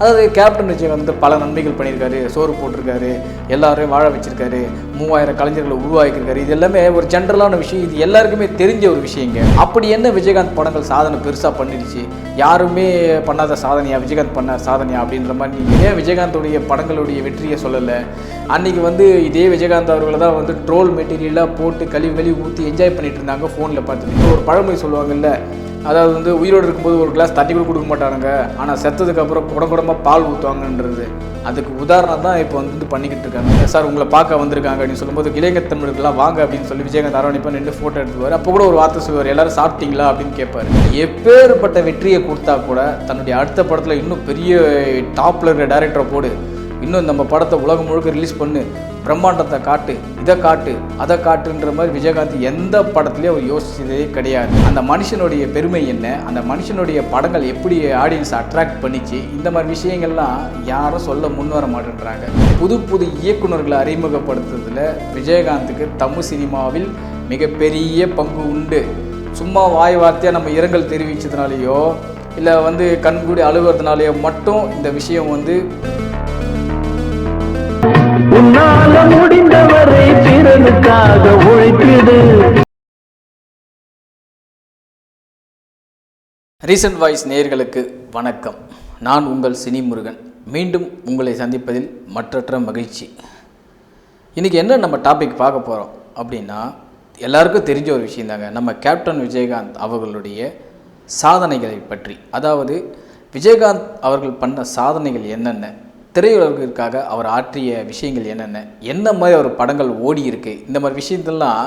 அதாவது கேப்டன் விஜய் வந்து பல நன்மைகள் பண்ணியிருக்காரு சோறு போட்டிருக்காரு எல்லாரையும் வாழ வச்சிருக்காரு மூவாயிரம் கலைஞர்களை உருவாக்கியிருக்காரு. இது எல்லாமே ஒரு ஜென்ரலான விஷயம். இது எல்லாருக்குமே தெரிஞ்ச ஒரு விஷயங்க. அப்படி என்ன விஜயகாந்த் படங்கள் சாதனை பெருசாக பண்ணிடுச்சு? யாருமே பண்ணாத சாதனையா? விஜயகாந்த் பண்ண சாதனையா? அப்படின்ற மாதிரி நீங்கள் ஏன் விஜயகாந்தோடைய படங்களுடைய வெற்றியை சொல்லலை? அன்னைக்கு வந்து இதே விஜயகாந்த் அவர்களை தான் வந்து ட்ரோல் மெட்டீரியலாக போட்டு கழுவி கழுவி ஊற்றி என்ஜாய் பண்ணிட்டு இருந்தாங்க ஃபோனில் பார்த்துட்டு. ஒரு பழமொழி சொல்லுவாங்கல்ல அதாவது வந்து உயிரோடு இருக்கும்போது ஒரு கிளாஸ் தண்ணி கூட கொடுக்க மாட்டானுங்க. ஆனால் செத்ததுக்கு அப்புறம் குடம் குடமாக பால் ஊற்றுவாங்கன்றது அதுக்கு உதாரணம் தான் இப்போ வந்து பண்ணிக்கிட்டு இருக்காங்க. சார் உங்களை பார்க்க வந்திருக்காங்க அப்படின்னு சொல்லும்போது இளைஞர் தமிழர்கள்லாம் வாங்க அப்படின்னு சொல்லி விஜயகாந்த் அரவணைப்பா நின்று ஃபோட்டோ எடுத்துவார் அப்போ கூட ஒரு வார்த்தை சொல்லுவார் எல்லாரும் சாப்பிட்டீங்களா? அப்படின்னு கேட்பாரு. எப்பேற்பட்ட வெற்றியை கொடுத்தா கூட தன்னுடைய அடுத்த படத்தில் இன்னும் பெரிய டாப்பில் இருக்கிற டேரக்டரை போடு. இன்னும் நம்ம படத்தை உலகம் முழுக்க ரிலீஸ் பண்ணு. பிரம்மாண்டத்தை காட்டு இதை காட்டு அதை காட்டுன்ற மாதிரி விஜயகாந்த் எந்த படத்துலேயும் அவர் யோசிச்சதே கிடையாது. அந்த மனுஷனுடைய பெருமை என்ன? அந்த மனுஷனுடைய படங்கள் எப்படி ஆடியன்ஸ் அட்ராக்ட் பண்ணிச்சு? இந்த மாதிரி விஷயங்கள்லாம் யாரும் சொல்ல முன் வர மாட்டேன்றாங்க. புது புது இயக்குனர்களை அறிமுகப்படுத்துறதுல விஜயகாந்துக்கு தமிழ் சினிமாவில் மிகப்பெரிய பங்கு உண்டு. சும்மா வாய் வார்த்தையாக நம்ம இரங்கல் தெரிவித்ததுனாலேயோ இல்லை வந்து கண்கூடி அழுகிறதுனாலேயோ மட்டும் இந்த விஷயம் வந்து உன்னால முடிந்தவரை பிறனுக்காக உழைத்திடு ரீசன்ட் வாய்ஸ் நேயர்களுக்கு வணக்கம். நான் உங்கள் சினி முருகன் மீண்டும் உங்களை சந்திப்பதில் மற்றற்ற மகிழ்ச்சி. இன்றைக்கி என்ன நம்ம டாபிக் பார்க்க போகிறோம் அப்படின்னா எல்லாருக்கும் தெரிஞ்ச ஒரு விஷயம் தாங்க. நம்ம கேப்டன் விஜயகாந்த் அவர்களுடைய சாதனைகளை பற்றி. அதாவது விஜயகாந்த் அவர்கள் பண்ண சாதனைகள் என்னென்ன? திரையுலகிற்காக அவர் ஆற்றிய விஷயங்கள் என்னென்ன? என்ன மாதிரி அவர் படங்கள் ஓடி இருக்கு? இந்த மாதிரி விஷயத்தெல்லாம்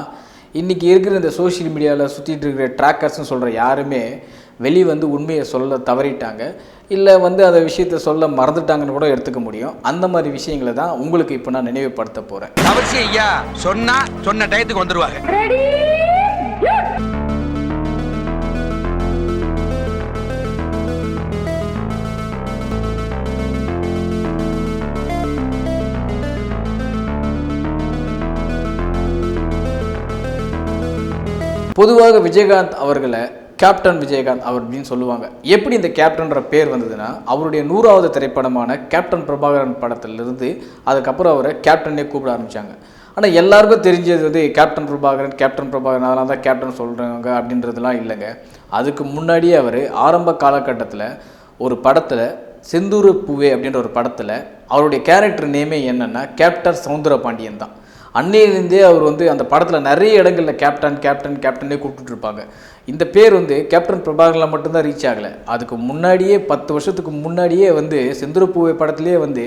இன்றைக்கி இருக்கிற இந்த சோஷியல் மீடியாவில் சுற்றிட்டு இருக்கிற ட்ராக்கர்ஸ்னு சொல்கிற யாருமே வெளியே வந்து உண்மையை சொல்ல தவறிட்டாங்க. இல்லை வந்து அந்த விஷயத்தை சொல்ல மறந்துட்டாங்கன்னு கூட எடுத்துக்க முடியும். அந்த மாதிரி விஷயங்களை தான் உங்களுக்கு இப்போ நான் நினைவுபடுத்த போகிறேன் அவசியம் ஐயா சொன்னா சொன்ன டயத்துக்கு வந்துருவாங்க. பொதுவாக விஜயகாந்த் அவர்களை கேப்டன் விஜயகாந்த் அவர் அப்படின்னு சொல்லுவாங்க. எப்படி இந்த கேப்டன்ற பேர் வந்ததுன்னா அவருடைய நூறாவது திரைப்படமான கேப்டன் பிரபாகரன் படத்திலிருந்து அதுக்கப்புறம் அவரை கேப்டனே கூப்பிட ஆரம்பித்தாங்க ஆனால் எல்லாருக்கும் தெரிஞ்சது வந்து கேப்டன் பிரபாகரன் கேப்டன் பிரபாகரன் அதெல்லாம் தான் கேப்டன் சொல்கிறாங்க அப்படின்றதுலாம் இல்லைங்க. அதுக்கு முன்னாடியே அவர் ஆரம்ப காலகட்டத்தில் ஒரு படத்தில் செந்தூர பூவே அப்படின்ற ஒரு படத்தில் அவருடைய கேரக்டர் நேமே என்னென்னா கேப்டன் சவுந்தர பாண்டியன் தான். அன்னையிலேருந்தே அவர் வந்து அந்த படத்தில் நிறைய இடங்களில் கேப்டன் கேப்டன் கேப்டனே கூப்பிட்டுருப்பாங்க இந்த பேர் வந்து கேப்டன் பிரபாகரில் மட்டும்தான் ரீச் ஆகலை. அதுக்கு முன்னாடியே பத்து வருஷத்துக்கு முன்னாடியே வந்து செந்துருப்பூவை படத்துலேயே வந்து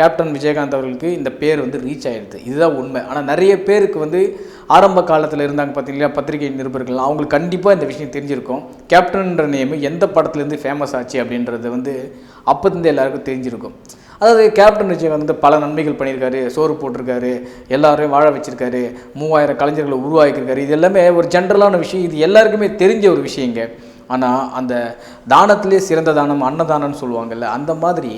கேப்டன் விஜயகாந்த் அவர்களுக்கு இந்த பேர் வந்து ரீச் ஆகிடுது இதுதான் உண்மை. ஆனால் நிறைய பேருக்கு வந்து ஆரம்ப காலத்தில் இருந்தாங்க பார்த்தீங்களா பத்திரிகை நிருபர்கள். அவங்களுக்கு கண்டிப்பாக இந்த விஷயம் தெரிஞ்சிருக்கும். கேப்டன்ற நேம் எந்த படத்துலேருந்து ஃபேமஸ் ஆச்சு அப்படின்றது வந்து அப்போருந்து எல்லாருக்கும் தெரிஞ்சிருக்கும். அதாவது கேப்டன் விஜய் வந்து பல நன்மைகள் பண்ணியிருக்காரு சோறு போட்டிருக்காரு எல்லாரையும் வாழ வச்சிருக்காரு மூவாயிரம் கலைஞர்களை உருவாக்கியிருக்காரு. இது எல்லாமே ஒரு ஜென்ரலான விஷயம். இது எல்லாருக்குமே தெரிஞ்ச ஒரு விஷயங்க ஆனால் அந்த தானத்திலே சிறந்த தானம் அன்னதானம்னு சொல்லுவாங்கல்ல அந்த மாதிரி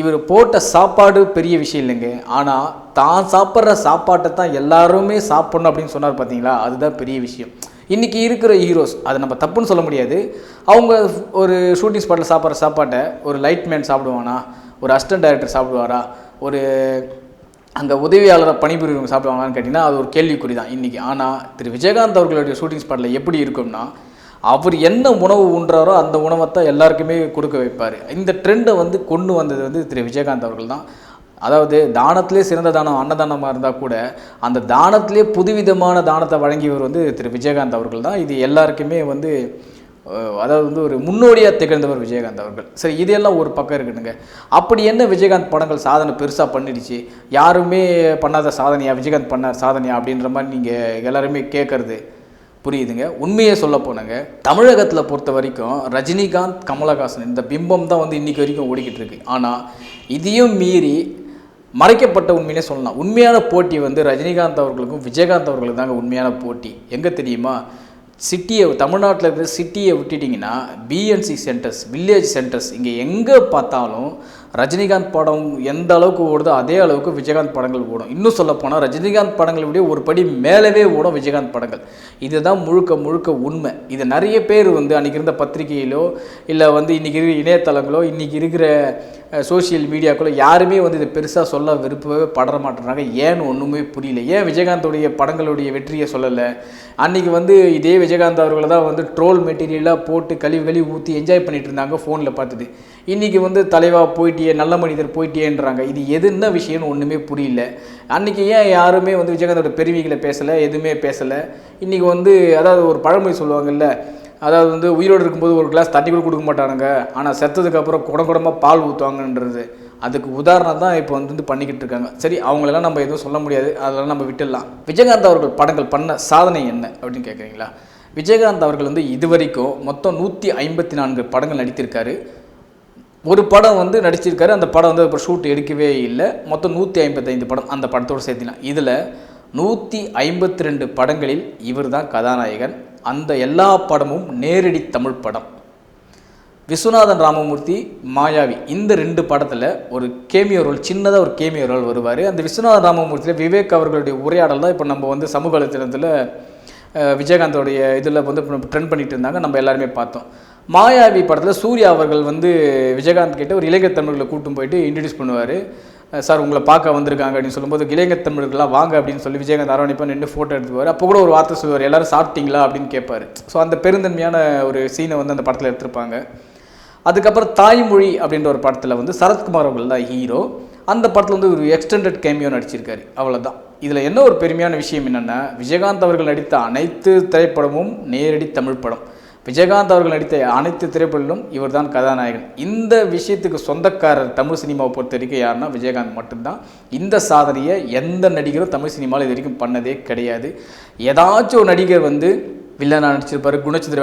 இவர் போட்ட சாப்பாடு பெரிய விஷயம் இல்லைங்க. ஆனால் தான் சாப்பிட்ற சாப்பாட்டை தான் எல்லாருமே சாப்பிட்ணும் அப்படின்னு சொன்னார் பார்த்தீங்களா? அதுதான் பெரிய விஷயம். இன்றைக்கி இருக்கிற ஹீரோஸ் அதை நம்ம தப்புன்னு சொல்ல முடியாது. அவங்க ஒரு ஷூட்டிங் ஸ்பாட்டில் சாப்பிட்ற சாப்பாட்டை ஒரு லைட்மேன் சாப்பிடுவானா? ஒரு அசிஸ்டன்ட் டைரக்டர் சாப்பிடுவாரா? ஒரு அந்த உதவியாளரை பணிபுரியவங்க சாப்பிடுவாங்களான்னு கேட்டிங்கன்னா அது ஒரு கேள்விக்குறி தான் இன்றைக்கி ஆனால் திரு விஜயகாந்த் அவர்களுடைய ஷூட்டிங் ஸ்பாட்டில் எப்படி இருக்கும்னா அவர் என்ன உணவு உண்றாரோ அந்த உணவை தான் எல்லாருக்குமே கொடுக்க வைப்பார். இந்த ட்ரெண்டை வந்து கொண்டு வந்தது வந்து திரு விஜயகாந்த் அவர்கள் தான் அதாவது தானத்திலே சிறந்த தானம் அன்னதானமாக இருந்தால் கூட அந்த தானத்திலே புதுவிதமான தானத்தை வழங்கியவர் வந்து திரு விஜயகாந்த் அவர்கள் தான் இது எல்லாருக்குமே வந்து அதாவது வந்து ஒரு முன்னோடியாக திகழ்ந்தவர் விஜயகாந்த் அவர்கள். சரி இதெல்லாம் ஒரு பக்கம் இருக்குதுங்க அப்படி என்ன விஜயகாந்த் படங்கள் சாதனை பெருசாக பண்ணிடுச்சு? யாருமே பண்ணாத சாதனையா? விஜயகாந்த் பண்ணார் சாதனையா? அப்படின்ற மாதிரி நீங்கள் எல்லாருமே கேட்குறது புரியுதுங்க. உண்மையை சொல்ல போனங்க. தமிழகத்தில் பொறுத்த வரைக்கும் ரஜினிகாந்த் கமலஹாசன் இந்த பிம்பம் தான் வந்து இன்றைக்கி வரைக்கும் ஓடிக்கிட்டு இருக்கு. ஆனால் இதையும் மீறி மறைக்கப்பட்ட உண்மையிலே சொல்லலாம். உண்மையான போட்டி வந்து ரஜினிகாந்த் அவர்களுக்கும் விஜயகாந்த் அவர்களுக்கு தாங்க உண்மையான போட்டி. எங்கே தெரியுமா? சிட்டியை தமிழ்நாட்டில் இருக்கிற சிட்டியை விட்டுட்டிங்கன்னா பிஎன்சி சென்டர்ஸ் வில்லேஜ் சென்டர்ஸ் இங்கே எங்கே பார்த்தாலும் ரஜினிகாந்த் படம் எந்த அளவுக்கு ஓடுதோ அதே அளவுக்கு விஜயகாந்த் படங்கள் ஓடும். இன்னும் சொல்லப்போனால் ரஜினிகாந்த் படங்களை விட ஒரு படி மேலவே ஓடும் விஜயகாந்த் படங்கள். இதுதான் முழுக்க முழுக்க உண்மை. இது நிறைய பேர் வந்து அன்றைக்கி இருந்த பத்திரிகையிலோ இல்லை வந்து இன்றைக்கி இருக்கிற இணையதளங்களோ இன்றைக்கி இருக்கிற சோஷியல் மீடியாக்களோ யாருமே வந்து இதை பெருசாக சொல்ல விருப்பவே படர மாட்டேறாங்க ஏன்னு ஒன்றுமே புரியல. ஏன் விஜயகாந்தோடைய படங்களுடைய வெற்றியை சொல்லலை? அன்றைக்கி வந்து இதே விஜயகாந்த் அவர்களை தான் வந்து ட்ரோல் மெட்டீரியலாக போட்டு கழிவு கழிவு ஊற்றி என்ஜாய் பண்ணிகிட்டு இருந்தாங்க ஃபோனில் பார்த்துட்டு இன்றைக்கி வந்து தலைவா போயிட்டியே நல்ல மனிதர் போயிட்டியேன்றாங்க. இது எது என்ன விஷயம்னு ஒன்றுமே புரியல. அன்றைக்கி ஏன் யாருமே வந்து விஜயகாந்தோட பெருமைகளை பேசலை எதுவுமே பேசலை? இன்றைக்கி வந்து அதாவது ஒரு பழமொழி சொல்லுவாங்கல்ல அதாவது வந்து உயிரோடு இருக்கும்போது ஒரு கிளாஸ் தண்ணி கூட கொடுக்க மாட்டானுங்க. ஆனால் செத்ததுக்கு அப்புறம் குடம் குடமாக பால் ஊற்றுவாங்கன்றது அதுக்கு உதாரணம் தான் இப்போ வந்து பண்ணிக்கிட்டு இருக்காங்க. சரி அவங்களெல்லாம் நம்ம எதுவும் சொல்ல முடியாது. அதெல்லாம் நம்ம விட்டுடலாம். விஜயகாந்த் அவர்கள் படங்கள் பண்ண சாதனை என்ன அப்படின்னு கேட்குறீங்களா விஜயகாந்த் அவர்கள் வந்து இதுவரைக்கும் மொத்தம் நூற்றி ஐம்பத்தி நான்கு படங்கள் நடித்திருக்காரு. ஒரு படம் வந்து நடிச்சிருக்காரு. அந்த படம் வந்து அப்புறம் ஷூட் எடுக்கவே இல்லை. மொத்தம் நூற்றி ஐம்பத்தைந்து படம் அந்த படத்தோடு சேர்த்திலாம் இதில் நூற்றி ஐம்பத்தி ரெண்டு படங்களில் இவர் தான் கதாநாயகன். அந்த எல்லா படமும் நேரடி தமிழ் படம். விஸ்வநாதன் ராமமூர்த்தி மாயாவி இந்த ரெண்டு படத்தில் ஒரு கேமியோ ரோல் சின்னதாக ஒரு கேமியோ ரோல் வருவார். அந்த விஸ்வநாதன் ராமமூர்த்தியில் விவேக் அவர்களுடைய உரையாடல் தான் இப்போ நம்ம வந்து சமூக வலைத்தளத்தில் விஜயகாந்தோடைய இதில் வந்து ட்ரெண்ட் பண்ணிட்டு இருந்தாங்க. நம்ம எல்லாருமே பார்த்தோம். மாயாவி படத்தில் சூர்யா அவர்கள் வந்து விஜயகாந்த் கிட்ட ஒரு இளைஞர் தமிழர்களை கூட்டும் போயிட்டு இன்ட்ரடியூஸ் பண்ணுவார். சார் உங்களை பார்க்க வந்திருக்காங்க அப்படின்னு சொல்லும்போது இளைஞர் தமிழர்கள்லாம் வாங்க அப்படின்னு சொல்லி விஜயகாந்த் அரவணைப்பாக நின்று ஃபோட்டோ எடுத்துவார் அப்போ கூட ஒரு வார்த்தை சொல்லுவார் எல்லாரும் சாப்பிட்டீங்களா? அப்படின்னு கேட்பார். ஸோ அந்த பெருந்தன்மையான ஒரு சீனை வந்து அந்த படத்தில் எடுத்திருப்பாங்க. அதுக்கப்புறம் தாய்மொழி அப்படின்ற ஒரு படத்தில் வந்து சரத்குமார் அவர்கள் தான் ஹீரோ அந்த படத்தில் வந்து ஒரு எக்ஸ்டெண்டட் கேமியோ நடிச்சிருக்காரு. அவ்வளோதான் இதில் என்ன ஒரு பெருமையான விஷயம் என்னென்னா விஜயகாந்த் அவர்கள் நடித்த அனைத்து திரைப்படமும் நேரடி தமிழ் படம். விஜயகாந்த் அவர்கள் நடித்த அனைத்து திரைப்படங்களும் இவர்தான் கதாநாயகன். இந்த விஷயத்துக்கு சொந்தக்காரர் தமிழ் சினிமாவை பொறுத்த வரைக்கும் யாருன்னா விஜயகாந்த் மட்டும்தான். இந்த சாதனையை எந்த நடிகரும் தமிழ் சினிமாவில் இது வரைக்கும் பண்ணதே கிடையாது. ஏதாச்சும் ஒரு நடிகர் வந்து வில்லனாக நடிச்சிருப்பாரு குணச்சித்திர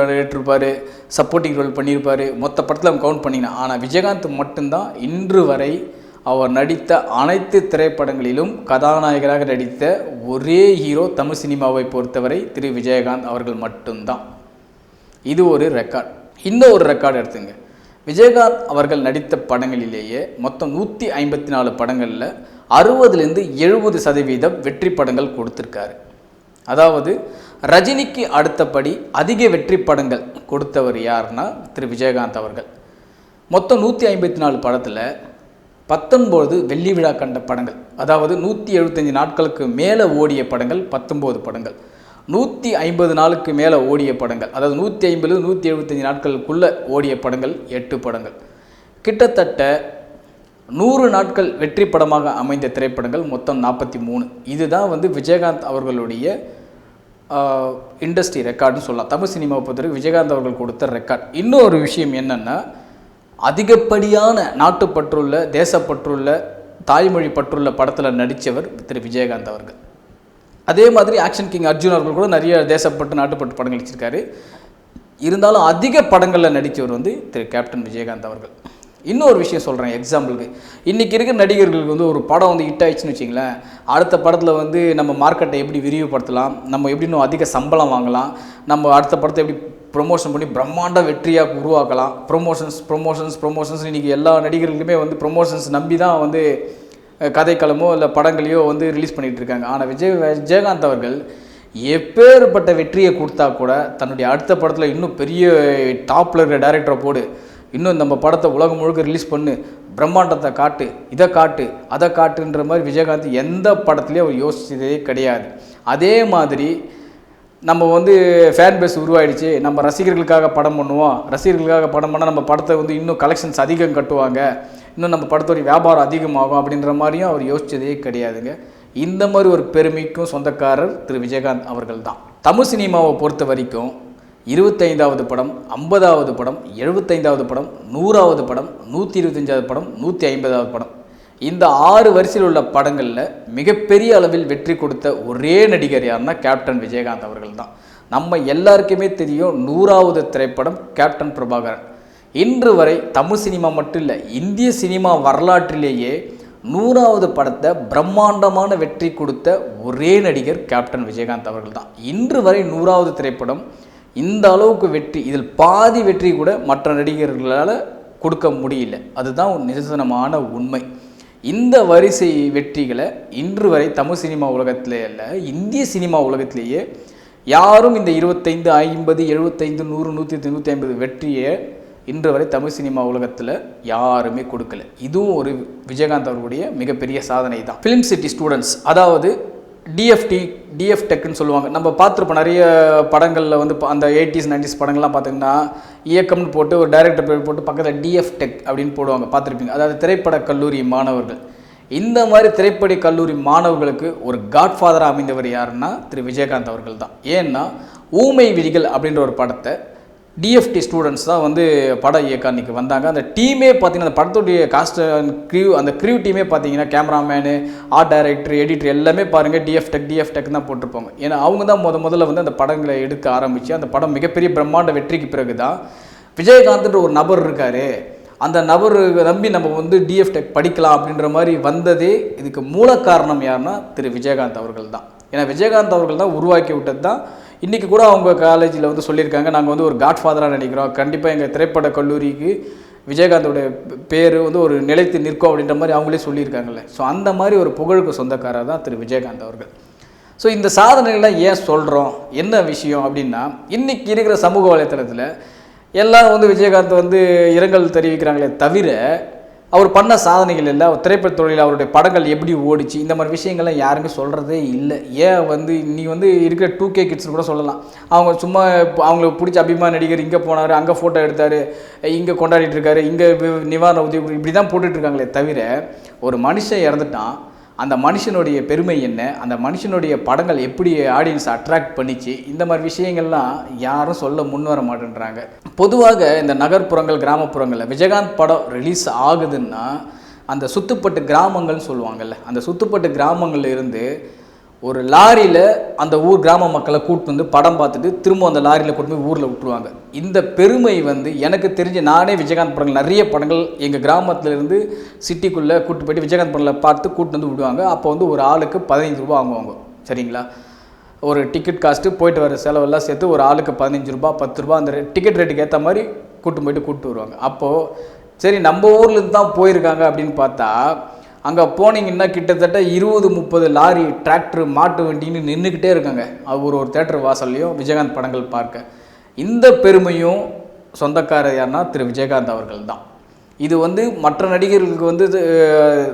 வேலை சப்போர்ட்டிங் ரோல் பண்ணியிருப்பாரு மொத்த படத்தில் அவங்க கவுண்ட் பண்ணினா ஆனால் விஜயகாந்த் மட்டும்தான் இன்று வரை அவர் நடித்த அனைத்து திரைப்படங்களிலும் கதாநாயகராக நடித்த ஒரே ஹீரோ தமிழ் சினிமாவை பொறுத்தவரை திரு விஜயகாந்த் அவர்கள் மட்டும்தான். இது ஒரு ரெக்கார்ட் இன்னும் ஒரு ரெக்கார்டு எடுத்துங்க. விஜயகாந்த் அவர்கள் நடித்த படங்களிலேயே மொத்தம் நூற்றி ஐம்பத்தி நாலு படங்களில் அறுபதுலேருந்து எழுபது சதவீதம் வெற்றி படங்கள் கொடுத்துருக்காரு. அதாவது ரஜினிக்கு அடுத்தபடி அதிக வெற்றி படங்கள் கொடுத்தவர் யாருன்னா திரு விஜயகாந்த் அவர்கள். மொத்தம் நூற்றி ஐம்பத்தி நாலு படத்தில் பத்தொன்பது வெள்ளி விழா கண்ட படங்கள். அதாவது நூற்றி எழுபத்தஞ்சு நாட்களுக்கு மேலே ஓடிய படங்கள் பத்தொம்போது படங்கள். நூற்றி ஐம்பது நாளுக்கு மேலே ஓடிய படங்கள். அதாவது நூற்றி ஐம்பது நூற்றி எழுபத்தஞ்சு நாட்களுக்குள்ளே ஓடிய படங்கள் எட்டு படங்கள். கிட்டத்தட்ட நூறு நாட்கள் வெற்றி படமாக அமைந்த திரைப்படங்கள் மொத்தம் நாற்பத்தி மூணு. இதுதான் வந்து விஜயகாந்த் அவர்களுடைய இண்டஸ்ட்ரி ரெக்கார்டுன்னு சொல்லலாம். தமிழ் சினிமாவை பொறுத்தவரைக்கும் விஜயகாந்த் அவர்கள் கொடுத்த ரெக்கார்ட். இன்னொரு விஷயம் என்னென்னா அதிகப்படியான நாட்டுப்பற்றுள்ள தேசப்பற்றுள்ள தாய்மொழி பற்றுள்ள படத்தில் நடித்தவர் திரு. விஜயகாந்த் அவர்கள். அதே மாதிரி ஆக்ஷன் கிங் அர்ஜுன் அவர்கள் கூட நிறைய தேசப்பட்டு நாட்டுப்பட்டு படங்கள் நடிச்சிருக்காரு. இருந்தாலும் அதிக படங்களில் நடித்தவர் வந்து திரு கேப்டன் விஜயகாந்த் அவர்கள். இன்னொரு விஷயம் சொல்கிறேன் எக்ஸாம்பிளுக்கு இன்றைக்கி இருக்கிற நடிகர்களுக்கு வந்து ஒரு படம் வந்து ஹிட் ஆயிடுச்சுன்னு வச்சிங்களேன். அடுத்த படத்தில் வந்து நம்ம மார்க்கெட்டை எப்படி விரிவுபடுத்தலாம் நம்ம எப்படி இன்னும் அதிக சம்பளம் வாங்கலாம் நம்ம அடுத்த படத்தை எப்படி ப்ரொமோஷன் பண்ணி பிரம்மாண்ட வெற்றியாக உருவாக்கலாம். ப்ரொமோஷன்ஸ் ப்ரொமோஷன்ஸ் ப்ரொமோஷன்ஸ் இன்றைக்கி எல்லா நடிகர்களுமே வந்து ப்ரொமோஷன்ஸ் நம்பி தான் வந்து கதைக்களமோ இல்லை படங்களையோ வந்து ரிலீஸ் பண்ணிகிட்டு இருக்காங்க ஆனால் விஜய் விஜயகாந்த் அவர்கள் எப்பேற்பட்ட வெற்றியை கொடுத்தா கூட தன்னுடைய அடுத்த படத்தில் இன்னும் பெரிய டாப்பில் இருக்கிற டேரக்டரை போடு. இன்னும் நம்ம படத்தை உலகம் முழுக்க ரிலீஸ் பண்ணு. பிரம்மாண்டத்தை காட்டு. இதை காட்டு அதை காட்டுன்ற மாதிரி விஜயகாந்த் எந்த படத்துலேயும் அவர் யோசித்ததே கிடையாது. அதே மாதிரி நம்ம வந்து ஃபேன் பேஸ் உருவாயிடுச்சு. நம்ம ரசிகர்களுக்காக படம் பண்ணுவோம். ரசிகர்களுக்காக படம் பண்ணால் நம்ம படத்தை வந்து இன்னும் கலெக்ஷன்ஸ் அதிகம் கட்டுவாங்க. இன்னும் நம்ம படத்துடைய வியாபாரம் அதிகமாகும் அப்படின்ற மாதிரியும் அவர் யோசிச்சதே கிடையாதுங்க. இந்த மாதிரி ஒரு பெருமைக்கும் சொந்தக்காரர் திரு. விஜயகாந்த் அவர்கள் தான் தமிழ் சினிமாவை பொறுத்த வரைக்கும் இருபத்தைந்தாவது படம் ஐம்பதாவது படம் எழுபத்தைந்தாவது படம் நூறாவது படம் நூற்றி இருபத்தஞ்சாவது படம் நூற்றி ஐம்பதாவது படம். இந்த ஆறு வரிசையில் உள்ள படங்களில் மிகப்பெரிய அளவில் வெற்றி கொடுத்த ஒரே நடிகர் யாருன்னா கேப்டன் விஜயகாந்த் அவர்கள் தான் நம்ம எல்லாருக்குமே தெரியும் நூறாவது திரைப்படம் கேப்டன் பிரபாகரன். இன்று வரை தமிழ் சினிமா மட்டும் இல்லை இந்திய சினிமா வரலாற்றிலேயே நூறாவது படத்தை பிரம்மாண்டமான வெற்றி கொடுத்த ஒரே நடிகர் கேப்டன் விஜயகாந்த் அவர்கள் தான் இன்று வரை நூறாவது திரைப்படம். இந்த அளவுக்கு வெற்றி இதில் பாதி வெற்றி கூட மற்ற நடிகர்களால் கொடுக்க முடியல. அதுதான் நிதர்சனமான உண்மை. இந்த வரிசை வெற்றிகளை இன்று வரை தமிழ் சினிமா உலகத்திலே அல்ல இந்திய சினிமா உலகத்திலேயே யாரும் இந்த இருபத்தைந்து ஐம்பது எழுபத்தைந்து நூறு நூற்றி தொண்ணூற்றி ஐம்பது வெற்றியை இன்று வரை தமிழ் சினிமா உலகத்தில் யாருமே கொடுக்கல. இதுவும் ஒரு விஜயகாந்த் அவர்களுடைய மிகப்பெரிய சாதனை தான் ஃபிலிம் சிட்டி ஸ்டூடெண்ட்ஸ் அதாவது டிஎஃப்டி டிஎஃப் டெக்னு சொல்லுவாங்க. நம்ம பார்த்துருப்போம் நிறைய படங்களில் வந்து ப- அந்த எயிட்டிஸ் நைன்டிஸ் படங்கள்லாம் பார்த்தீங்கன்னா இயக்கம்னு போட்டு ஒரு டைரக்டர் பேர் போட்டு பக்கத்தில் டிஎஃப் டெக் அப்படின்னு போடுவாங்க. பார்த்துருப்பீங்க. அதாவது திரைப்பட கல்லூரி மாணவர்கள். இந்த மாதிரி திரைப்பட கல்லூரி மாணவர்களுக்கு ஒரு காட்ஃபாதராக அமைந்தவர் யாருன்னா திரு. விஜயகாந்த் அவர்கள் தான். ஏன்னா ஊமை விதிகள் அப்படின்ற ஒரு படத்தை டிஎஃப்டி ஸ்டூடெண்ட்ஸ் தான் வந்து படம் இயக்க அன்றைக்கி வந்தாங்க. அந்த டீமே பார்த்தீங்கன்னா அந்த படத்துடைய காஸ்ட் க்ரியூ அந்த க்ரியூ டீமே பார்த்தீங்கன்னா கேமராமேனு ஆர்ட் டைரக்டர் எடிட்டர் எல்லாமே பாருங்கள் டிஎஃப் டெக் டிஎஃப் டெக் தான் போட்டிருப்பாங்க. ஏன்னா அவங்க தான் முத முதல்ல வந்து அந்த படங்களை எடுக்க ஆரம்பித்து அந்த படம் மிகப்பெரிய பிரம்மாண்ட வெற்றிக்கு பிறகு தான் விஜயகாந்த்ன்ற ஒரு நபர் இருக்கார். அந்த நபர் நம்பி நம்ம வந்து டிஎஃப் டெக் படிக்கலாம் அப்படின்ற மாதிரி வந்ததே இதுக்கு மூல காரணம் யாருன்னா திரு. விஜயகாந்த் அவர்கள் தான். ஏன்னா விஜயகாந்த் அவர்கள் தான் உருவாக்கி விட்டது தான் இன்றைக்கி கூட அவங்க காலேஜில் வந்து சொல்லியிருக்காங்க. நாங்கள் வந்து ஒரு காட் ஃபாதராக நினைக்கிறோம். கண்டிப்பாக எங்கள் திரைப்பட கல்லூரிக்கு விஜயகாந்தோட பேர் வந்து ஒரு நிலைத்து நிற்கும் அப்படின்ற மாதிரி அவங்களே சொல்லியிருக்காங்கல்ல. ஸோ அந்த மாதிரி ஒரு புகழுக்கு சொந்தக்காரர் தான் திரு விஜயகாந்த் அவர்கள். ஸோ இந்த சாதனைகள்லாம் ஏன் சொல்கிறோம் என்ன விஷயம் அப்படின்னா இன்றைக்கி இருக்கிற சமூக வலைத்தளத்தில் எல்லாம் வந்து விஜயகாந்த் வந்து இரங்கல் தெரிவிக்கிறாங்களே தவிர அவர் பண்ண சாதனைகள் இல்லை அவர் திரைப்பட தொழில் அவருடைய படங்கள் எப்படி ஓடிச்சு இந்த மாதிரி விஷயங்கள்லாம் யாருமே சொல்கிறதே இல்லை. ஏன் வந்து நீ வந்து இருக்கிற டூ கே கிட்ஸ் கூட சொல்லலாம். அவங்க சும்மா இப்போ அவங்களுக்கு பிடிச்ச அபிமான நடிகர் இங்கே போனார் அங்கே ஃபோட்டோ எடுத்தார் இங்கே கொண்டாடிட்டு இருக்காரு இங்கே நிவாரண உதவி இப்படி தான் போட்டுட்ருக்காங்களே தவிர ஒரு மனுஷன் இறந்துட்டான் அந்த மனுஷனுடைய பெருமை என்ன? அந்த மனுஷனுடைய படங்கள் எப்படி ஆடியன்ஸ் அட்ராக்ட் பண்ணிச்சு? இந்த மாதிரி விஷயங்கள்லாம் யாரும் சொல்ல முன் வர மாட்டேன்றாங்க. பொதுவாக இந்த நகர்ப்புறங்கள் கிராமப்புறங்களில் விஜயகாந்த் படம் ரிலீஸ் ஆகுதுன்னா அந்த சுத்துப்பட்டு கிராமங்கள்னு சொல்லுவாங்கள்ல அந்த சுத்துப்பட்டு கிராமங்கள்ல இருந்து ஒரு லாரியில் அந்த ஊர் கிராம மக்களை கூட்டு வந்து படம் பார்த்துட்டு திரும்ப அந்த லாரியில் கூட்டு போய் ஊரில் விட்டுருவாங்க. இந்த பெருமை வந்து எனக்கு தெரிஞ்ச நானே விஜயகாந்த் படங்கள் நிறைய படங்கள் எங்கள் கிராமத்துல இருந்து சிட்டிக்குள்ளே கூட்டு போயிட்டு விஜயகாந்த் படங்களை பார்த்து கூட்டு வந்து விடுவாங்க. அப்போ வந்து ஒரு ஆளுக்கு பதினஞ்சு ரூபா வாங்குவாங்க. சரிங்களா? ஒரு டிக்கெட் காஸ்ட்டு போயிட்டு வர செலவெல்லாம் சேர்த்து ஒரு ஆளுக்கு பதினஞ்சு ரூபா பத்து ரூபா அந்த டிக்கெட் ரேட்டுக்கு ஏற்ற மாதிரி கூட்டு போயிட்டு கூப்பிட்டு வருவாங்க. அப்போது சரி நம்ம ஊர்லேருந்து தான் போயிருக்காங்க அப்படின்னு பார்த்தா அங்கே போனீங்கன்னா கிட்டத்தட்ட இருபது முப்பது லாரி டிராக்டர் மாட்டு வண்டின்னு நின்றுக்கிட்டே இருக்காங்க. அது ஒரு ஒரு தேட்டர் வாசல்லையும் விஜயகாந்த் படங்கள் பார்க்க. இந்த பெருமையும் சொந்தக்காரர் யாருன்னா திரு. விஜயகாந்த் அவர்கள் தான் இது வந்து மற்ற நடிகர்களுக்கு வந்து இது,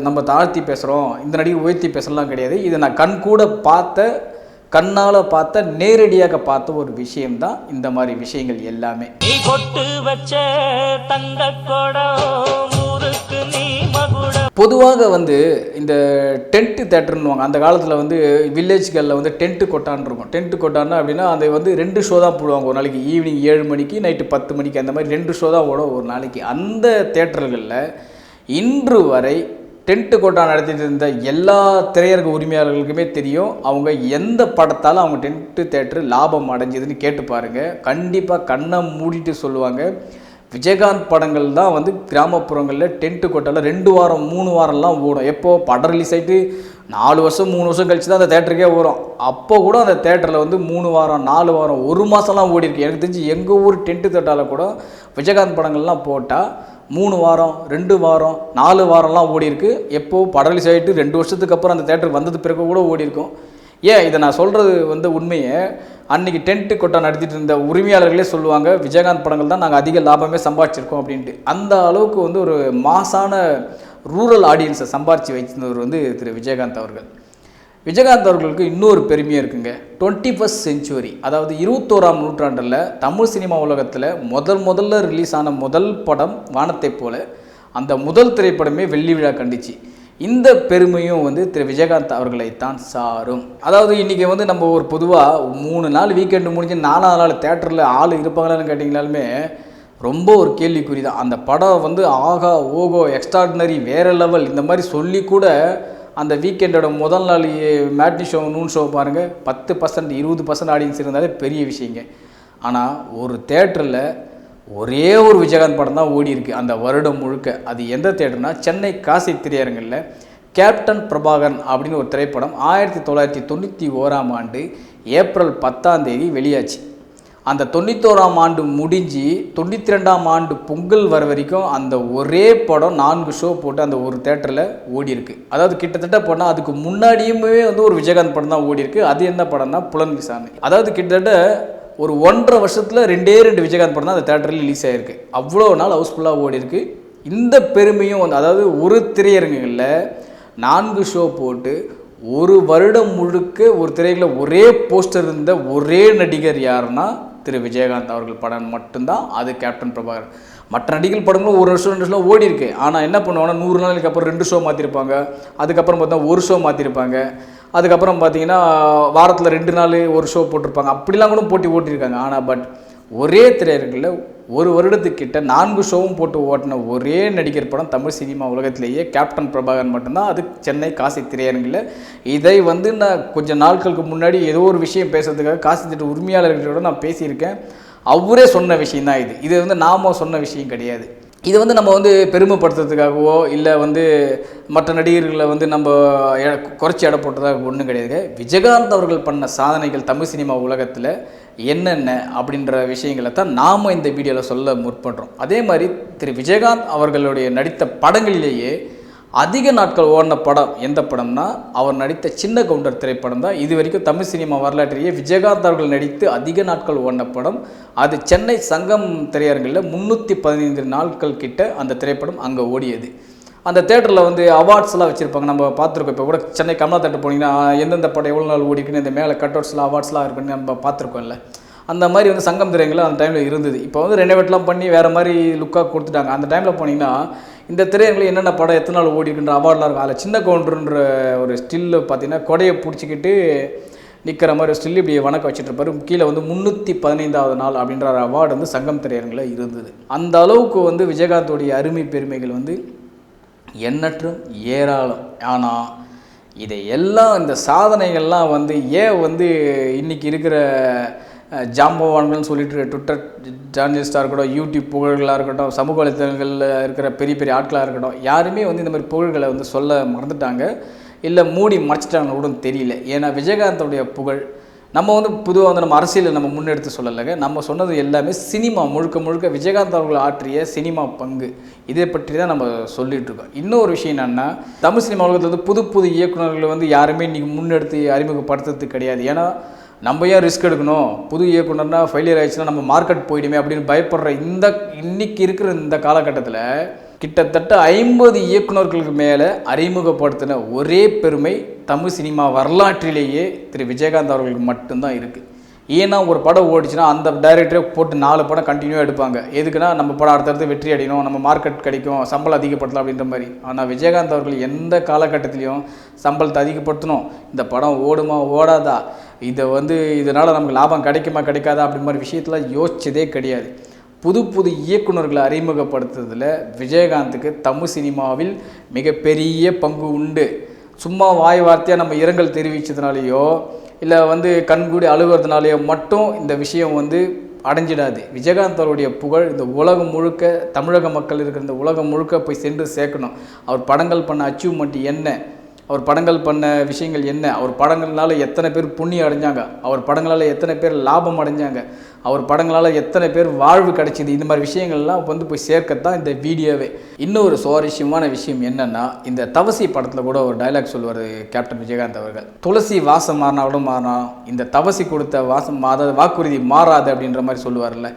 நம்ம தாழ்த்தி பேசுகிறோம் இந்த நடிகர் உயர்த்தி பேசலாம் கிடையாது. இதை நான் கண் கூட பார்த்த கண்ணால் பார்த்த நேரடியாக பார்த்த ஒரு விஷயம்தான் இந்த மாதிரி விஷயங்கள் எல்லாமே. கொட்டு வச்ச தங்க பொதுவாக வந்து இந்த டென்ட்டு தேட்டர்னுவாங்க அந்த காலத்தில் வந்து வில்லேஜ்களில் வந்து டென்ட்டு கொட்டான் இருக்கும். டென்ட்டு கொட்டான்னா அப்படின்னா அதை வந்து ரெண்டு ஷோ தான் போடுவாங்க ஒரு நாளைக்கு. ஈவினிங் ஏழு மணிக்கு நைட்டு பத்து மணிக்கு அந்த மாதிரி ரெண்டு ஷோ தான் ஓடும் ஒரு நாளைக்கு. அந்த தேட்டர்களில் இன்று வரை டென்ட்டு கோட்டா நடத்திட்டு இருந்த எல்லா திரையரங்க உரிமையாளர்களுக்குமே தெரியும். அவங்க எந்த படத்தாலும் அவங்க டென்ட்டு தேட்டரு லாபம் அடைஞ்சதுன்னு கேட்டு பாருங்கள் கண்டிப்பாக கண்ணை மூடிட்டு சொல்லுவாங்க. விஜயகாந்த் படங்கள் தான் வந்து கிராமப்புறங்களில் டென்ட்டு கொட்டால ரெண்டு வாரம் மூணு வாரம்லாம் ஓடும். எப்போ படம் ரிலீஸ் ஆகிட்டு நாலு வருஷம் மூணு வருஷம் கழிச்சு தான் அந்த தேட்டருக்கே வரும் அப்போ கூட அந்த தேட்டரில் வந்து மூணு வாரம் நாலு வாரம் ஒரு மாதம்லாம் ஓடி இருக்கு. எனக்கு தெரிஞ்சு எங்கள் ஊர் டென்ட்டு தேட்டால கூட விஜயகாந்த் படங்கள்லாம் போட்டால் மூணு வாரம் ரெண்டு வாரம் நாலு வாரம்லாம் ஓடி இருக்கு. எப்போ படம் ரிலீஸ் ஆகிட்டு ரெண்டு வருஷத்துக்கு அப்புறம் அந்த தேட்டருக்கு வந்தது பிறகு கூட ஓடி இருக்கும். ஏன்? இதை நான் சொல்கிறது வந்து உண்மையை. அன்னைக்கு டென்ட்டு கொட்டா நடத்திட்டு இருந்த உரிமையாளர்களே சொல்லுவாங்க விஜயகாந்த் படங்கள் தான் நாங்கள் அதிக லாபமே சம்பாதிச்சிருக்கோம் அப்படின்ட்டு. அந்த அளவுக்கு வந்து ஒரு மாசான ரூரல் ஆடியன்ஸை சம்பாரித்து வைத்திருந்தவர் வந்து திரு விஜயகாந்த் அவர்கள். விஜயகாந்த் அவர்களுக்கு இன்னொரு பெருமையாக இருக்குங்க. டுவெண்ட்டி ஃபஸ்ட் செஞ்சுவரி அதாவது இருபத்தோராம் நூற்றாண்டில் தமிழ் சினிமா உலகத்தில் முதல் முதல்ல ரிலீஸ் ஆன முதல் படம் வானத்தைப் போல அந்த முதல் திரைப்படமே வெள்ளி விழா கண்டுச்சு. இந்த பெருமையும் வந்து திரு விஜயகாந்த் அவர்களை தான் சாரும். அதாவது இன்றைக்கி வந்து நம்ம ஒரு பொதுவாக மூணு நாள் வீக்கெண்டு முடிஞ்சு நாலாவது நாள் தேட்டரில் ஆள் இருப்பாங்களான்னு கேட்டிங்கனாலுமே ரொம்ப ஒரு கேள்விக்குறி தான் அந்த படம் வந்து ஆகா ஓகோ எக்ஸ்ட்ராடினரி வேறு லெவல் இந்த மாதிரி சொல்லி கூட அந்த வீக்கெண்டோட முதல் நாள் மேட்னி ஷோ நூன் ஷோ பாருங்கள் பத்து பர்சன்ட் இருபது பர்சன்ட் ஆடியன்ஸ் இருந்தாலே பெரிய விஷயங்க. ஆனால் ஒரு தேட்டரில் ஒரே ஒரு விஜயகாந்த் படம் தான் ஓடி இருக்கு. அந்த வருடம் முழுக்க அது எந்த தேட்டர்னா சென்னை காசி திரையரங்கில் கேப்டன் பிரபாகரன் அப்படின்னு ஒரு திரைப்படம் ஆயிரத்தி தொள்ளாயிரத்தி தொண்ணூற்றி ஓராம் ஆண்டு ஏப்ரல் பத்தாம் தேதி வெளியாச்சு. அந்த தொண்ணூத்தோராம் ஆண்டு முடிஞ்சு தொண்ணூற்றி ரெண்டாம் ஆண்டு பொங்கல் வர வரைக்கும் அந்த ஒரே படம் நான்கு ஷோ போட்டு அந்த ஒரு தேட்டரில் ஓடி அதாவது கிட்டத்தட்ட போனால் அதுக்கு முன்னாடியுமே வந்து ஒரு விஜயகாந்த் படம் தான் ஓடி இருக்குது அது என்ன படம்னா புலன் விசாரணை. அதாவது கிட்டத்தட்ட ஒரு ஒன்றரை வருஷத்தில் ரெண்டே ரெண்டு விஜயகாந்த் படம் தான் அந்த தேட்டரில் ரிலீஸ் ஆகிருக்கு அவ்வளோ நாள் ஹவுஸ்ஃபுல்லாக ஓடி இருக்கு. இந்த பெருமையும் வந்து அதாவது ஒரு திரையரங்குகளில் நான்கு ஷோ போட்டு ஒரு வருடம் முழுக்க ஒரு திரையில் ஒரே போஸ்டர் இருந்த ஒரே நடிகர் யாருன்னா திரு விஜயகாந்த் அவர்கள் படம் மட்டும்தான். அது கேப்டன் பிரபாகர். மற்ற நடிகர் படங்களும் ஒரு வருஷம் ரெண்டு வருஷம் ஓடி இருக்கு. ஆனால் என்ன பண்ணுவாங்கன்னா நூறு நாளைக்கு அப்புறம் ரெண்டு ஷோ மாற்றிருப்பாங்க அதுக்கப்புறம் பார்த்தா ஒரு ஷோ மாற்றிருப்பாங்க அதுக்கப்புறம் பார்த்தீங்கன்னா வாரத்தில் ரெண்டு நாள் ஒரு ஷோ போட்டிருப்பாங்க. அப்படிலாம் கூட போட்டி ஓட்டியிருக்காங்க. ஆனால் பட் ஒரே திரையரங்கில் ஒரு வருடத்துக்கிட்ட நான்கு ஷோவும் போட்டு ஓட்டின ஒரே நடிகர் படம் தமிழ் சினிமா உலகத்திலேயே கேப்டன் பிரபாகரன் மட்டும்தான். அது சென்னை காசி திரையரங்கில். இதை வந்து நான் கொஞ்சம் நாட்களுக்கு முன்னாடி ஏதோ ஒரு விஷயம் பேசுறதுக்காக காசி திட்ட உரிமையாளர்களோட நான் பேசியிருக்கேன். அவரே சொன்ன விஷயம் தான் இது. இது வந்து நாம சொன்ன விஷயம் கிடையாது. இது வந்து நம்ம வந்து பெருமைப்படுத்துறதுக்காகவோ இல்லை வந்து மற்ற நடிகர்களை வந்து நம்ம குறைச்சி எடை போட்டதாக ஒன்றும் கிடையாது விஜயகாந்த் அவர்கள் பண்ண சாதனைகள் தமிழ் சினிமா உலகத்தில் என்னென்ன அப்படின்ற விஷயங்களை தான் நாம் இந்த வீடியோவில் சொல்ல முற்படுறோம். அதே மாதிரி திரு. விஜயகாந்த் அவர்களுடைய நடித்த படங்களிலேயே அதிக நாட்கள் ஓடின படம் எந்த படம்னா அவர் நடித்த சின்ன கவுண்டர் திரைப்படம் தான். இது வரைக்கும் தமிழ் சினிமா வரலாற்றிலேயே விஜயகாந்த் அவர்கள் நடித்து அதிக நாட்கள் ஓடின படம். அது சென்னை சங்கம் திரையரங்கில் முந்நூற்றி பதினைந்து நாட்கள் கிட்ட அந்த திரைப்படம் அங்கே ஓடியது. அந்த தேட்டரில் வந்து அவார்ட்ஸ்லாம் வச்சுருப்பாங்க. நம்ம பார்த்துருக்கோம். இப்போ கூட சென்னை கமலா தேட்டர் போனீங்கன்னா எந்தெந்த படம் எவ்வளோ நாள் ஓடிக்குன்னு இந்த மேலே கட் அவுட்ஸ்லாம் அவார்ட்ஸ்லாம் இருக்குன்னு நம்ம பார்த்துருக்கோம்ல. அந்த மாதிரி வந்து சங்கம் திரையங்கள் அந்த டைமில் இருந்தது. இப்போ வந்து ரெனோவேட்லாம் பண்ணி வேறு மாதிரி லுக்காக கொடுத்துட்டாங்க. அந்த டைமில் போனீங்கன்னா இந்த திரையரங்கில் என்னென்ன படம் எத்தனை நாள் ஓடிக்குன்ற அவார்ட்லாம் இருக்கும். அதில் சின்ன கவுண்டருன்ற ஒரு ஸ்டில்லு பார்த்தீங்கன்னா கொடையை பிடிச்சிக்கிட்டு நிற்கிற மாதிரி ஸ்டில் இப்படி வணக்கம் வச்சுட்ருப்பாரு கீழே வந்து முந்நூற்றி பதினைந்தாவது நாள் அப்படின்ற அவார்டு வந்து சங்கம் திரையரங்கில் இருந்தது. அந்த அளவுக்கு வந்து விஜயகாந்தோடைய அருமை பெருமைகள் வந்து எண்ணற்றும் ஏராளம். ஆனால் இதை எல்லாம் இந்த சாதனைகள்லாம் வந்து ஏன் வந்து இன்னைக்கு இருக்கிற ஜாம்பவான்கள்னு சொல்லிட்டு ட்விட்டர் ஜேர்னலிஸ்ட்டாக இருக்கட்டும் யூடியூப் புகழ்களாக இருக்கட்டும் சமூக வலைத்தளங்களில் இருக்கிற பெரிய பெரிய ஆட்களாக இருக்கட்டும் யாருமே வந்து இந்த மாதிரி புகழ்களை வந்து சொல்ல மறந்துட்டாங்க. இல்லை மூடி மறைச்சிட்டாங்கன்னு கூட தெரியல. ஏன்னா விஜயகாந்தோடைய புகழ் நம்ம வந்து பொதுவாக வந்து நம்ம அரசியலில் நம்ம முன்னெடுத்து சொல்லலைங்க. நம்ம சொன்னது எல்லாமே சினிமா முழுக்க முழுக்க விஜயகாந்த் அவர்கள் ஆற்றிய சினிமா பங்கு. இதை பற்றி தான் நம்ம சொல்லிகிட்ருக்கோம் இருக்கோம். இன்னொரு விஷயம் என்னென்னா தமிழ் சினிமா உலகத்தில் வந்து புது புது இயக்குனர்களை வந்து யாருமே இன்றைக்கி முன்னெடுத்து அறிமுகப்படுத்துறது கிடையாது. ஏன்னா நம்ம ஏன் ரிஸ்க் எடுக்கணும்? புது இயக்குனர்னா ஃபெயிலியர் ஆயிடுச்சுன்னா நம்ம மார்க்கெட் போயிடுமே அப்படின்னு பயப்படுற இந்த இன்னைக்கு இருக்கிற இந்த காலகட்டத்தில் கிட்டத்தட்ட ஐம்பது இயக்குனர்களுக்கு மேலே அறிமுகப்படுத்தின ஒரே பெருமை தமிழ் சினிமா வரலாற்றிலேயே திரு விஜயகாந்த் அவர்களுக்கு மட்டும்தான் இருக்குது ஏன்னா ஒரு படம் ஓடிச்சுன்னா அந்த டைரக்டரே போட்டு நாலு படம் கண்டினியூவாக எடுப்பாங்க. எதுக்குன்னா நம்ம படம் அடுத்தடுத்து வெற்றி அடையணும் நம்ம மார்க்கெட் கிடைக்கும் சம்பளம் அதிகப்படுத்தலாம் அப்படின்ற மாதிரி. ஆனால் விஜயகாந்த் அவர்கள் எந்த காலகட்டத்திலையும் சம்பளத்தை அதிகப்படுத்தணும். இந்த படம் ஓடுமா ஓடாதா? இதை வந்து இதனால் நமக்கு லாபம் கிடைக்குமா கிடைக்காதா அப்படி மாதிரி விஷயத்தில் யோசிச்சதே கிடையாது. புது புது இயக்குனர்களை அறிமுகப்படுத்துறதில் விஜயகாந்துக்கு தமிழ் சினிமாவில் மிகப்பெரிய பங்கு உண்டு. சும்மா வாய் வார்த்தையாக நம்ம இரங்கல் தெரிவித்ததுனாலேயோ இல்லை வந்து கண்கூடி அழுகிறதுனாலேயோ மட்டும் இந்த விஷயம் வந்து அடைஞ்சிடாது. விஜயகாந்த் அவருடைய புகழ் இந்த உலகம் முழுக்க தமிழக மக்கள் இருக்கிற இந்த உலகம் முழுக்க போய் சென்று சேர்க்கணும். அவர் படங்கள் பண்ண அச்சீவ்மெண்ட் என்ன? அவர் படங்கள் பண்ண விஷயங்கள் என்ன? அவர் படங்கள்னால எத்தனை பேர் புண்ணியம் அடைஞ்சாங்க? அவர் படங்களால் எத்தனை பேர் லாபம் அடைஞ்சாங்க? அவர் படங்களால் எத்தனை பேர் வாழ்வு கிடைச்சிது? இந்த மாதிரி விஷயங்கள்லாம் வந்து போய் சேர்க்கத்தான் இந்த வீடியோவே. இன்னொரு சுவாரஸ்யமான விஷயம் என்னென்னா இந்த தவசி படத்தில் கூட ஒரு டைலாக் சொல்லுவார் கேப்டன் விஜயகாந்த் அவர்கள். துளசி வாசம் மாறினா கூட மாறினா இந்த தவசி கொடுத்த வாசம் அதாவது வாக்குறுதி மாறாது அப்படின்ற மாதிரி சொல்லுவார்ல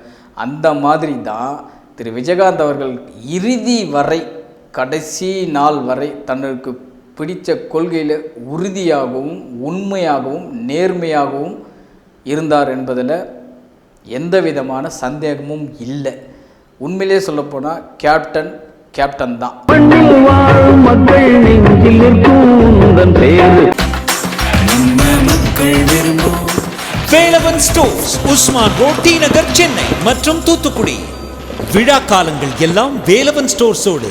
அந்த மாதிரி தான் திரு விஜயகாந்த் அவர்கள் இறுதி வரை கடைசி நாள் வரை தனக்கு பிடித்த கொள்கையில் உறுதியாகவும் உண்மையாகவும் நேர்மையாகவும் இருந்தார் என்பதில் எந்த விதமான சந்தேகமும் இல்லை. உண்மையிலே சொல்லப்போனால் கேப்டன் கேப்டன் தான். Velavan stores Usman road T Nagar Chennai மற்றும் தூத்துக்குடி. விழா காலங்கள் எல்லாம் வேலவன் ஸ்டோர்ஸோடு.